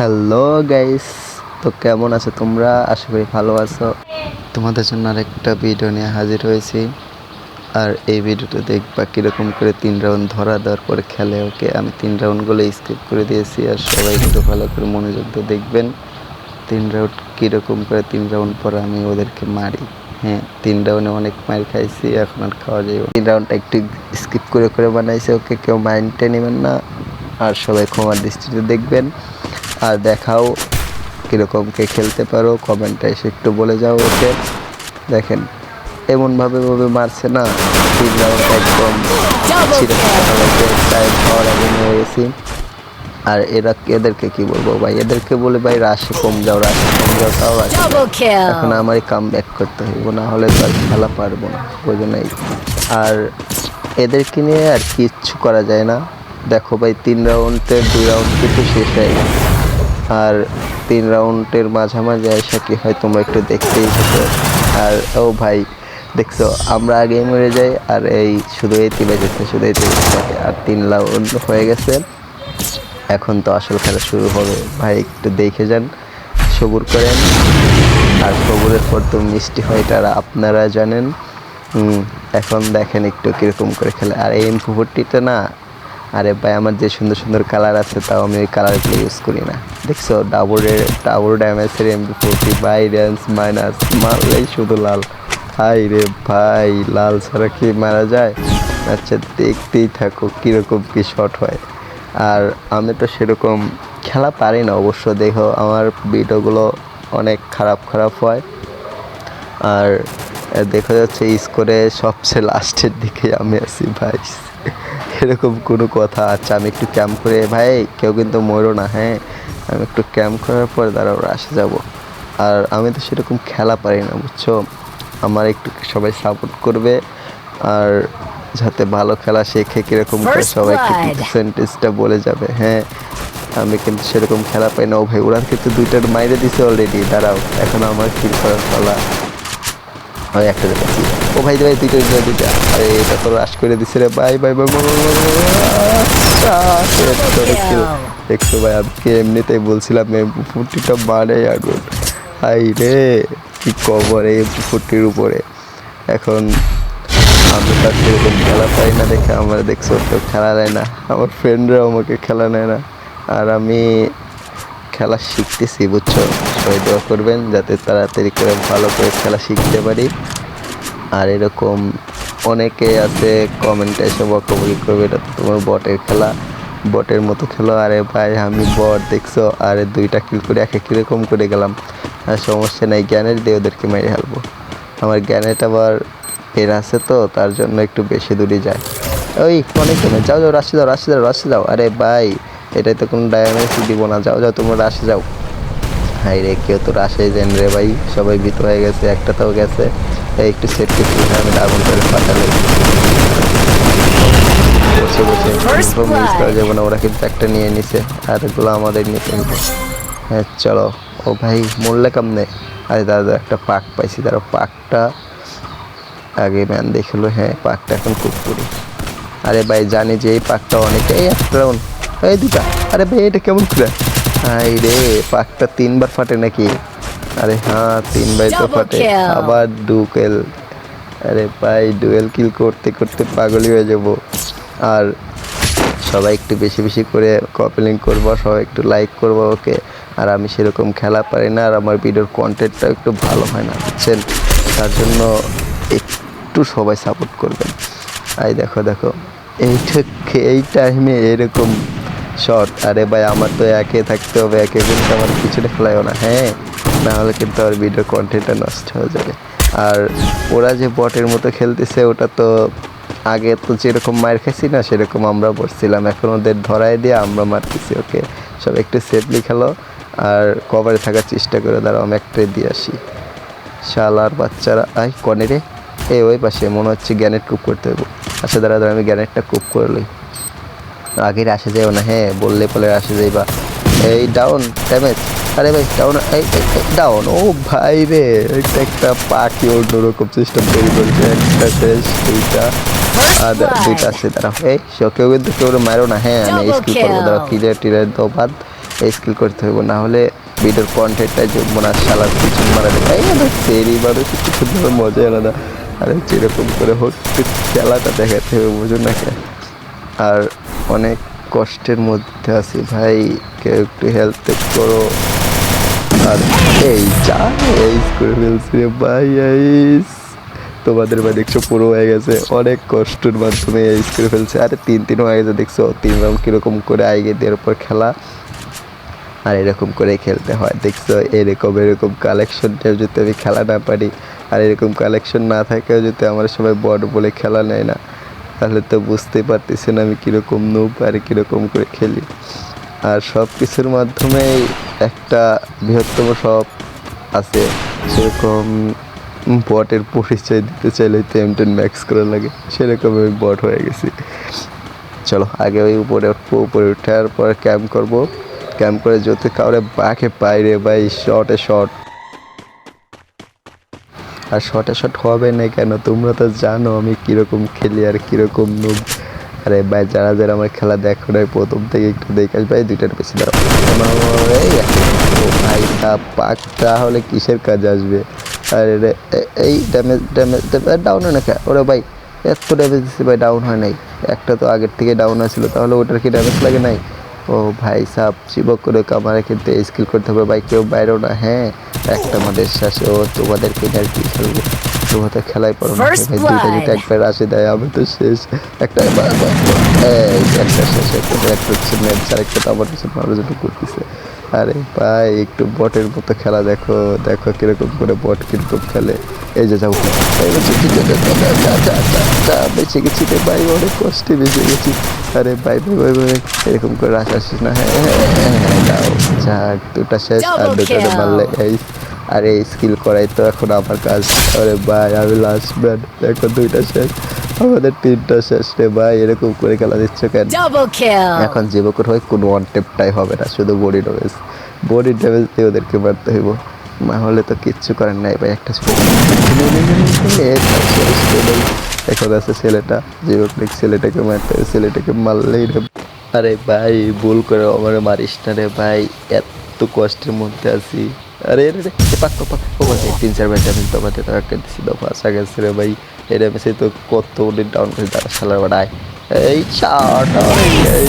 Hello guys তো কেমন আছো তোমরা? আশা করি ভালো আছো। তোমাদের জন্য আরেকটা ভিডিও নিয়ে হাজির হয়েছি। আর এই ভিডিওটা দেখবা কীরকম করে তিন রাউন্ড ধরা দেওয়ার পরে খেলে ওকে আমি তিন রাউন্ডগুলো স্কিপ করে দিয়েছি আর সবাই একটু ভালো করে মনোযোগ দিয়ে দেখবেন। তিন রাউন্ড কীরকম করে তিন রাউন্ড পর আমি ওদেরকে মারি। হ্যাঁ তিন রাউন্ডে অনেক মার খাইছি, এখন আর খাওয়া যাবে তিন রাউন্ডটা একটু স্কিপ করে করে বানাইছে ওকে কেউ মাইন্ডে নেবেন না। আর সবাই ক্ষমার দৃষ্টিতে দেখবেন। আর দেখাও কীরকম কে খেলতে পারো কমেন্টে এসে একটু বলে যাও ওকে। দেখেন এমনভাবে ভাবে মারছে না তিন রাউন্ড একদম টাইম খাওয়ার আগে নিয়ে গেছি। আর এরা এদেরকে কি বলব ভাই? এদেরকে বলে ভাই রাশে কম যাও রাশে কম যাও তাও রাশে এখন. আমারই কাম ব্যাক করতে হইব না হলে তো আর খেলা পারব না বোঝো নাই। আর এদেরকে নিয়ে আর কিচ্ছু করা যায় না। দেখো ভাই তিন রাউন্ডের দুই রাউন্ড কিন্তু শেষ হয়ে গেছে। আর তিন রাউন্ডের মাঝামাঝি এসে কি হয় তোমরা একটু দেখতেই থাকো। আর, ও ভাই, দেখছ, আমরা আগেই মরে যাই, আর এই শুধু এই তিবে যেতে শুধু এই তিবে থাকে আর তিন রাউন্ড হয়ে গেছে। এখন তো আসল খেলা শুরু হবে। ভাই, একটু দেখে যান। সবুর করেন। আর সবুরের পর তো মিষ্টি হয়, তারা আপনারা জানেন। এখন দেখেন একটু কীরকম করে খেলে। আর এই এম ফোরটিটা না আরে ভাই, আমার যে সুন্দর সুন্দর কালার আছে তাও আমি ওই কালারগুলো ইউজ করি না। দেখছ ডাবলের double ড্যামেজের M forty by dance minus মারলেই শুধু লাল। হাই রে ভাই, লাল ছাড়া কি মারা যায়? আচ্ছা দেখতেই থাকো কীরকম কী শট হয়। আর আমি তো সেরকম খেলা পারি না, অবশ্য দেখো, আমার ভিডিওগুলো অনেক খারাপ খারাপ হয়। আর দেখা যাচ্ছে স্কোরে সবচেয়ে লাস্টের দিকে আমি আছি, ভাই। এরকম কোনো কথা আচ্ছা আমি একটু ক্যাম্প করে ভাই কেউ কিন্তু মরো না হ্যাঁ? আমি একটু ক্যাম্প করার পর দাঁড়াও আসে যাব। আর আমি তো সেরকম খেলা পারি না বুঝছ? আমার একটু সবাই সাপোর্ট করবে আর যাতে ভালো খেলা শেখে কীরকম করে সবাই একটু blood. বলে যাবে হ্যাঁ? আমি কিন্তু সেরকম খেলা পাই না। ও ভাই ওরা কিন্তু দুইটার মাইরে দিছে অলরেডি দাঁড়াও এখন আমার কিল করার পালা। আমি একটা দেখাচ্ছি ও ভাই ভাই দুইটা দুইটা দুইটা আরে এটা তো রাশ করে দিছে রে বাই বাই বাই দেখছ ভাই আজকে এমনিতেই বলছিলাম ফুটিটা মানে আগুন হাই রে কি কবর এই ফুটির উপরে এখন আমি তার সেরকম খেলা পাই না দেখে আমার দেখছ কেউ খেলা নেয় না আমার ফ্রেন্ডরাও আমাকে খেলা নেয় না আর আমি খেলা শিখতেছি, বুঝছ? সবাই দোয়া করবেন যাতে তাড়াতাড়ি করে ভালো করে খেলা শিখতে পারি। আর এরকম অনেকে আছে কমেন্টে এসে বকাবকি করবে, এটা তো তোমার বটের খেলা। বটের মতো খেলো, আরে ভাই আমি বট, দেখছ? আরে দুইটা কিল করে একে কীরকম করে গেলাম। আর সমস্যা নাই, জ্ঞানের দিয়ে ওদেরকে মেরে ফেলব। আমার জ্ঞানের আবার এর আছে তো, তার জন্য একটু বেশি দূরে যায় ওই, অনেক যাও যাও, রাশি যাও রাশি যাও রাশি যাও আরে ভাই এটাই তো কোনো ডায়ামেন্স দিব না। যাও যাও তোমরা রাশে যাও। হাই রে কেউ তো রাশে যেন রে ভাই। সবাই ভীত হয়ে গেছে একটা তো গেছে। এই একটু সেফটি ফুল আমি ডাবল করে পাঠালে। বসে বসে মিস করা. যাবে না ওরা কিন্তু একটা নিয়ে নিছে। আর এগুলো আমাদের নিতে নিতে হ্যাঁ চলো। ও ভাই মরলে কামনে? আরে দাদা একটা পাক পাইছি তারা পাকটা আগে ম্যান দেখল হ্যাঁ পাকটা এখন খুব করি আরে ভাই জানি যে এই পাকটা অনেক এই একটা এই দুটা। আরে ভাই এটা কেমন করে আই রে পাকটা তিনবার ফাটে নাকি? আরে হ্যাঁ তিনবার তো ফাটে. আবার ডুকেল আরে ভাই ডুয়েল কিল করতে করতে পাগলই হয়ে যাব। আর সবাই একটু বেশি বেশি করে কপিলিং করব সবাই একটু লাইক করব ওকে। আর আমি সেরকম খেলা পারি না আর আমার ভিডিওর কন্টেন্টটা একটু ভালো হয় না বুঝছেন? তার জন্য একটু সবাই সাপোর্ট করবেন। আই দেখো দেখো। এইটা এই টাইমে এরকম শর্ট আরে ভাই, আমার তো একে থাকতে হবে, একে কিন্তু আমার পিছনে খেলায়ও না। হ্যাঁ না হলে কিন্তু আমার ভিডিও কন্টেন্টটা নষ্ট হয়ে যাবে। আর ওরা যে বটের মতো খেলতেছে, ওটা তো আগে তো যেরকম মার খাইছি না, সেরকম আমরা বসছিলাম এখন ওদের ধরায় দিয়ে আমরা মারতেছি, ওকে। সব একটু সেফলি খেলো, আর কভারে থাকার চেষ্টা করে দাঁড়াও, আমি একটাই দিয়ে আসি। শালার বাচ্চারা, আই, কনে রে? এ, ওই পাশে, মনে হচ্ছে গ্যানেট কুপ করতে হবে আচ্ছা দাঁড়া দাঁড়া, আমি গ্যানেটটা কুপ করে লই। আগের আসে যাও না হ্যাঁ বললে পরে আসে যাইবা এই ডাউন ড্যামেজ আরে ভাই ডাউন এই ডাউন ও ভাই রে একটা পাখি অন্যরকম সিস্টেম তৈরি করেছে একটা শেষ দুইটা। আর. দুইটা আছে দাঁড়াও। এই কেউ কিন্তু কেউ মারো না হ্যাঁ আমি স্কিল করব. দাঁড়াও ক্লিয়ার টিলার দাও বাদ স্কিল করতে হবে না হলে ভিডিওর কন্টেন্টটাই জমবো না শালার পিছন মারা দেবে এই না সেরি মানুষ কিছু ধরে মজা আলাদা। আর এরকম করে হোক খেলাটা দেখাতে হবে বুঝুন না আর অনেক কষ্টের মধ্যে আছি। ভাই, কেউ একটু হেল্প করো। আর এই যা এইস করে ফেলছি রে ভাই এইস তোমাদের ভাই দেখছ পুরো হয়ে গেছে। অনেক কষ্টের মাধ্যমে এইস করে ফেলছে। আরে তিন তিন হয়ে গেছে, দেখছ? তিন রাউন্ড কীরকম করে আগে দেওয়ার পর খেলা। আর এরকম করে খেলতে হয়। দেখছ? এরকম এরকম কালেকশনটা যদি আমি খেলা না পারি, আর এরকম কালেকশন না থাকেও যদি আমার সবাই বড় বলে খেলা নেয় না। তাহলে তো বুঝতেই পারতেছেন আমি কীরকম নুব আর কীরকম করে খেলি। আর সব কিছুর মাধ্যমেই একটা বৃহত্তম সব আছে। সেরকম বটের পরিচয় দিতে চাইলে তো এম টেন ম্যাক্স করা লাগে। সেরকম আমি বট হয়ে গেছি। চলো, আগে ওই উপরে উঠবো, উপরে উঠার পর ক্যাম্প করব। ক্যাম্প করে যদি কাউরে বাঘে বাইরে বা এই শর্টে শর্ট আর শর্টে শর্ট হবে না কেন? তোমরা তো জানো আমি কীরকম খেলি আর কীরকম নুব আরে ভাই, যারা যারা আমার খেলা দেখো না প্রথম থেকে একটু দেখে এই দুইটার। ও ভাই, তা পাকটা হলে কিসের কাজ আসবে? আর রে এই ড্যামেজ ড্যামেজ ডাউন হয় না ওরে ভাই, এত ড্যামেজ দিচ্ছে ভাই ডাউন হয় নাই। একটা তো আগের থেকে ডাউন হয়েছিল তাহলে ওটার কি ড্যামেজ লাগে নাই? ও ভাই, সাপ, চিবক করে কামারে কিন্তু স্কিল করতে হবে। ভাই, কেউ বাইরেও না হ্যাঁ? একটা আমাদের শেষে ও তোমাদের কি খেলব তোমরা তো খেলাই পারো না ভাই দুইটা যদি একবার আসে দেয় আমি তো শেষ একটা একটা শেষ একটা একটা হচ্ছে ম্যাচ আর একটা তো আমার পিছনে মানুষ করতেছে আরে ভাই একটু বটের মতো খেলা দেখো দেখো কীরকম করে বট কীরকম খেলে এই যে যাও বেঁচে গেছি রে ভাই অনেক কষ্টে বেঁচে গেছি আরে ভাই ভাই ভাই ভাই এরকম করে রাশ আসিস না হ্যাঁ হ্যাঁ, হ্যাঁ, হ্যাঁ, যাও যাক দুটা শেষ আর দুটা মারলে এই আরে স্কিল করাই তো এখন আমার কাজ। আরে ভাই আমি লাস্ট ম্যান এখন দুইটা শেষ। আমাদের তিনটা শেষ রে ভাই। এরকম করে খেলা দিচ্ছ কেন. এখন জীবকর হয়ে কোনো ওয়ান টেপটাই হবে না। শুধু বডি ড্যামেজ বডি ড্যামেজ দিয়ে ওদেরকে মারতে হইব। না হলে তো কিচ্ছু করার নাই ভাই একটা এখন আছে ছেলেটা। যে জীবক ছেলেটাকে মারতে হবে। ছেলেটাকে মারলেই রে আরে ভাই ভুল করে আমার মারিস না রে ভাই। এত কষ্টের মধ্যে আছি। আরে রে রে এ পাক পাক ও ভাই তিন, চার বার দফাতে তো একটা দিছি দফা আসা গেছে রে ভাই। এই ড্যামেজে তো কত দিন ডাউন করে তারা সালার বাড়ায় এই চাট এই